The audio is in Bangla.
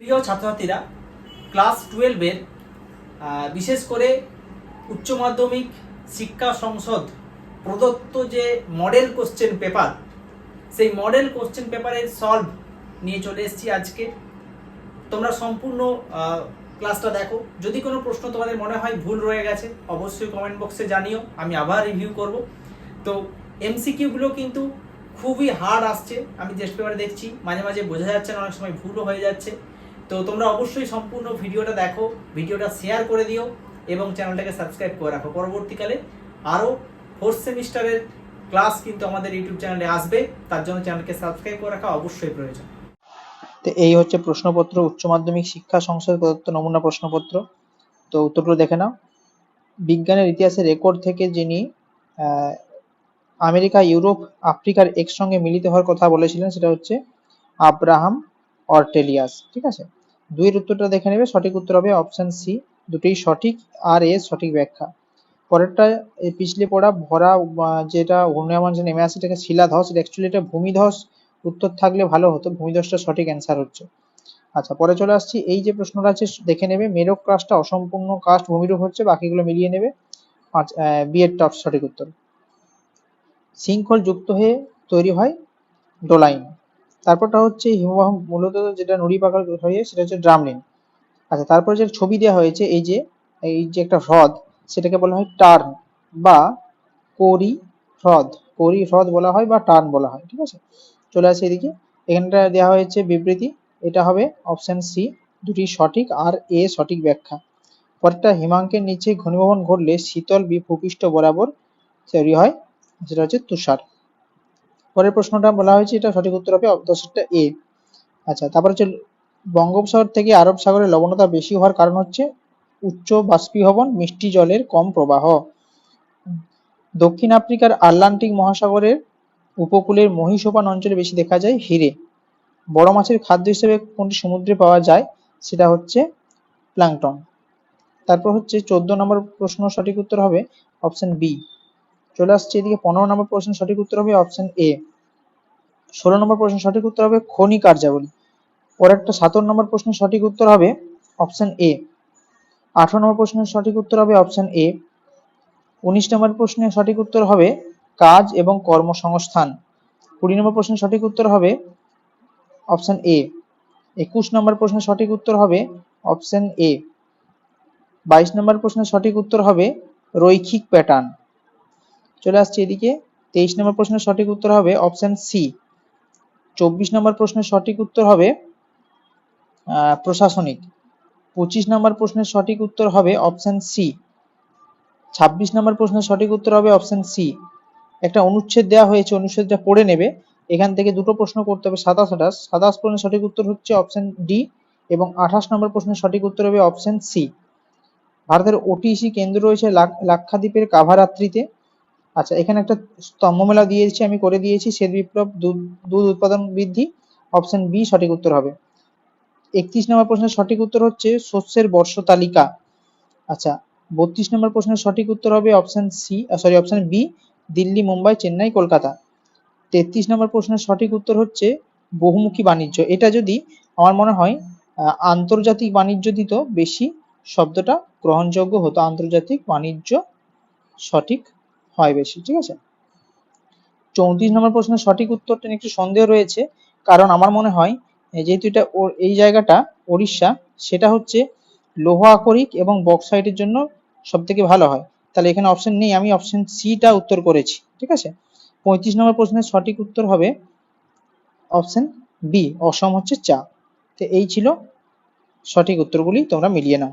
প্রিয় ছাত্রছাত্রীরা ক্লাস টুয়েলভের বিশেষ করে উচ্চ মাধ্যমিক শিক্ষা সংসদ প্রদত্ত যে মডেল কোশ্চেন পেপার সেই মডেল কোশ্চেন পেপারের সলভ নিয়ে চলে এসেছি আজকে। তোমরা সম্পূর্ণ ক্লাসটা দেখো। যদি কোনো প্রশ্ন তোমাদের মনে হয় ভুল রয়ে গেছে, অবশ্যই কমেন্ট বক্সে জানিও, আমি আবার রিভিউ করব। তো এমসিকিউগুলো কিন্তু খুবই হার্ড আসছে, আমি টেস্ট পেপারে দেখছি, মাঝে মাঝে বোঝা যাচ্ছে না, অনেক সময় ভুলও হয়ে যাচ্ছে। তো তোমরা অবশ্যই সম্পূর্ণ ভিডিওটা দেখো, ভিডিওটা শেয়ার করে দিও এবং চ্যানেলটাকে সাবস্ক্রাইব করে রাখো। পরবর্তীকালে আরও ফোর্থ সেমিস্টারের ক্লাস কিন্তু আমাদের ইউটিউব চ্যানেলে আসবে, তার জন্য চ্যানেলকে সাবস্ক্রাইব করে রাখা অবশ্যই প্রয়োজন। তো এই হচ্ছে প্রশ্নপত্র, উচ্চ মাধ্যমিক শিক্ষা সংসদ প্রদত্ত নমুনা প্রশ্নপত্র। তো উত্তরগুলো দেখে নাও। বিজ্ঞানের ইতিহাসে রেকর্ড থেকে যিনি আমেরিকা, ইউরোপ, আফ্রিকার একসঙ্গে মিলিত হওয়ার কথা বলেছিলেন, সেটা হচ্ছে আব্রাহাম অর্টেলিয়াস, ঠিক আছে? দুইয়ের উত্তরটা দেখে নেবে, সঠিক উত্তর হবে অপশন সি দুটোই সঠিক, আর এ সঠিক ব্যাখ্যা। পরেরটা পিছলে পড়া, ভরা যেটা ঘূর্ণায়মান যে নেমে আসে, এটাকে শিলাধস অ্যাকচুয়ালি এটা ভূমিধস, উত্তর থাকলে ভালো হতো, ভূমিধসটা সঠিক অ্যান্সার হচ্ছে। আচ্ছা পরে চলে আসছি, এই যে প্রশ্নটা আছে, দেখে নেবে, মেরক কাস্টটা অসম্পূর্ণ কাস্ট ভূমিরূপ হচ্ছে, বাকিগুলো মিলিয়ে নেবে, পাঁচ বি এর টপ সঠিক উত্তর। শৃঙ্খল যুক্ত হয়ে তৈরি হয়, ডোলাইন। তারপরটা হচ্ছে হিমবাহ মূলত যেটা নুড়ি পাকার হয়ে, সেটা হচ্ছে ড্রামলিন। আচ্ছা তারপরে যে ছবি দেওয়া হয়েছে, এই যে এই যে একটা হ্রদ, সেটাকে বলা হয় টার্ন বা কোরি হ্রদ। কোরি হ্রদ বলা হয় বা টার্ন বলা হয়, ঠিক আছে? চলে আসে এদিকে। এখানটা দেওয়া হয়েছে বিবৃতি। এটা হবে অপশন সি, দুটি সঠিক আর এ সঠিক ব্যাখ্যা। পরেরটা, হিমাঙ্কের নিচে ঘনীভবন ঘটলে শীতল ভূপৃষ্ঠ বরাবর তৈরি হয় যেটা হচ্ছে তুষার। পরের প্রশ্নটা বলা হয়েছে, এটা সঠিক উত্তর হবে দশেরটা এ আচ্ছা তারপর হচ্ছে বঙ্গোপসাগর থেকে আরব সাগরে লবণতা বেশি হওয়ার কারণ হচ্ছে উচ্চ বাষ্পীভবন, মিষ্টি জলের কম প্রবাহ। দক্ষিণ আফ্রিকার আটলান্টিক মহাসাগরের উপকূলের মহিষোপান অঞ্চলে বেশি দেখা যায় হিরে। বড় মাছের খাদ্য হিসেবে কোনটি সমুদ্রে পাওয়া যায় সেটা হচ্ছে প্ল্যাংটন তারপর হচ্ছে চোদ্দ নম্বর প্রশ্ন সঠিক উত্তর হবে অপশন বি চলে আসছে এদিকে পনেরো নম্বর প্রশ্ন সঠিক উত্তর হবে অপশন এ ষোলো নম্বর প্রশ্ন সঠিক উত্তর হবে খনি কার্যাবলী। পরেরটা সতেরো নম্বর প্রশ্ন সঠিক উত্তর হবে অপশন এ আঠারো নম্বর প্রশ্নের সঠিক উত্তর হবে অপশন এ উনিশ নম্বর প্রশ্নের সঠিক উত্তর হবে কাজ এবং কর্মসংস্থান। কুড়ি নম্বর প্রশ্নের সঠিক উত্তর হবে অপশন এ একুশ নম্বর প্রশ্নের সঠিক উত্তর হবে অপশন এ বাইশ নম্বর প্রশ্নের সঠিক উত্তর হবে রৈখিক প্যাটার্ন চলে আসছে এদিকে। তেইশ নম্বর প্রশ্নের সঠিক উত্তর হবে অপশন সি চব্বিশ নম্বর প্রশ্নের সঠিক উত্তর হবে প্রশাসনিক। পঁচিশ নম্বর প্রশ্নের সঠিক উত্তর হবে অপশন সি ছাব্বিশ নম্বর প্রশ্নের সঠিক উত্তর হবে অপশন সি একটা অনুচ্ছেদ দেওয়া হয়েছে, অনুচ্ছেদটা পড়ে নেবে। এখান থেকে দুটো প্রশ্ন করতে হবে, সাতাশ আঠাশ। সাতাশ প্রশ্নের সঠিক উত্তর হচ্ছে অপশন ডি এবং আঠাশ নম্বর প্রশ্নের সঠিক উত্তর হবে অপশন সি ভারতের ওটিসি কেন্দ্র রয়েছে লাক- লাক্ষাদ্বীপের কাভারাত্রিতে। আচ্ছা এখানে একটা স্তম্ভ মেলা দিয়েছি, আমি করে দিয়েছি। শ্বেত বিপ্লব, দুধ উৎপাদন বৃদ্ধি, অপশন বি, সঠিক উত্তর হবে। একত্রিশ নম্বর প্রশ্নের সঠিক উত্তর হচ্ছে শস্যের বর্ষ তালিকা। আচ্ছা বত্রিশ নম্বর প্রশ্নের সঠিক উত্তর হবে option C sorry option B, Delhi, Mumbai, Chennai, Kolkata. তেত্রিশ নম্বর প্রশ্নের সঠিক উত্তর হচ্ছে বহুমুখী বাণিজ্য। এটা যদি আমার মনে হয় আন্তর্জাতিক বাণিজ্য দিত বেশি শব্দটা গ্রহণযোগ্য হতো। আন্তর্জাতিক বাণিজ্য সঠিক হয় বেশি, ঠিক আছে? চৌত্রিশ নম্বর প্রশ্নের সঠিক উত্তরটা একটু সন্দেহ রয়েছে, কারণ আমার মনে হয় যেহেতু এটা এই জায়গাটা উড়িষ্যা সেটা হচ্ছে লৌহ আকরিক এবং বক্সাইটের জন্য সব থেকে ভালো হয়। তাহলে এখানে অপশন নেই, আমি অপশন সিটা উত্তর করেছি, ঠিক আছে? পঁয়ত্রিশ নম্বর প্রশ্নের সঠিক উত্তর হবে অপশন বি অসম হচ্ছে চা। তো এই ছিল সঠিক উত্তরগুলি, তোমরা মিলিয়ে নাও।